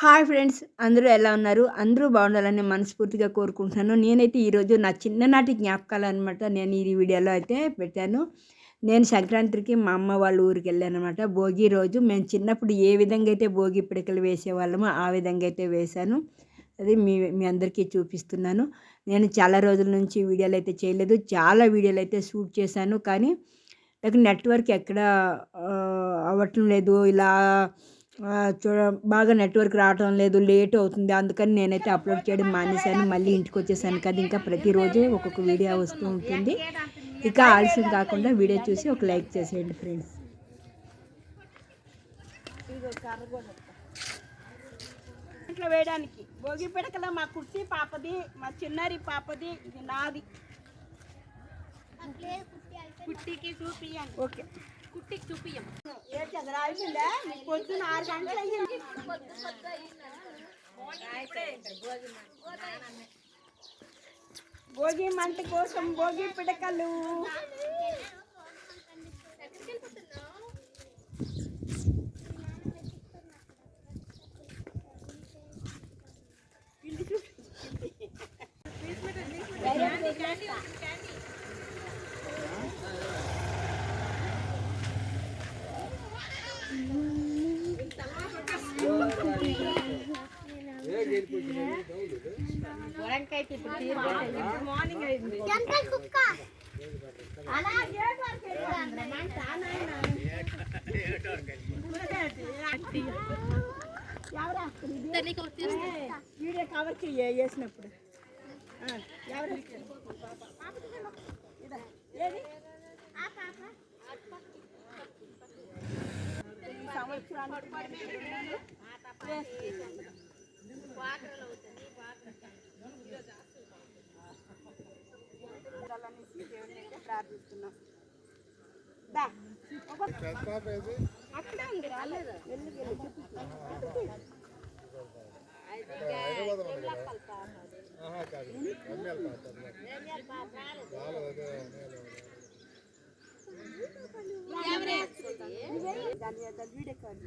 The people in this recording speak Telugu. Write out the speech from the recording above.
హాయ్ ఫ్రెండ్స్ అందరూ ఎలా ఉన్నారు? అందరూ బాగుండాలని మనస్ఫూర్తిగా కోరుకుంటున్నాను. నేనైతే ఈరోజు నా చిన్ననాటి జ్ఞాపకాలు అనమాట నేను ఈ వీడియోలో అయితే పెట్టాను. నేను సంక్రాంతికి మా అమ్మ వాళ్ళ ఊరికి వెళ్ళాను అనమాట భోగి రోజు మేము చిన్నప్పుడు ఏ విధంగా అయితే భోగి పిడకలు వేసేవాళ్ళమో ఆ విధంగా అయితే వేశాను. అది మీ మీ అందరికీ చూపిస్తున్నాను. నేను చాలా రోజుల నుంచి వీడియోలు అయితే చేయలేదు. చాలా వీడియోలు అయితే షూట్ చేశాను. కానీ నాకు నెట్వర్క్ ఎక్కడ అవ్వటం లేదు. ఇలా చూడ బాగా నెట్వర్క్ రావటం లేదు లేట్ అవుతుంది. అందుకని నేనైతే అప్లోడ్ చేయడం మానేశాను. మళ్ళీ ఇంటికి వచ్చేసాను కదా ఇంకా ప్రతిరోజు ఒక్కొక్క వీడియో వస్తూ ఉంటుంది. ఇక ఆలస్యం కాకుండా వీడియో చూసి ఒక లైక్ చేసేయండి ఫ్రెండ్స్. ఇంట్లో వేయడానికి. భోగి పిడకల మా కుర్తి పాపది మా చిన్నారి పాపది ఇది నాది. కుట్టికి చూపియండి ఓకే. కుట్టికి చూపియం ఏ పొద్దున్న ఆరు గంటలు అయ్యింది భోగి మంట కోసం భోగి పిడకలు మార్నింగ్ వీడియో కవర్ చెయ్యి వేసినప్పుడు ఆ, ఎవరు వస్తారు? ఇదా, ఏది? ఈ ప్రార్థిస్తున్నాం. అక్కడే ఉంది రాలేదు. దాని వీడియో కాదు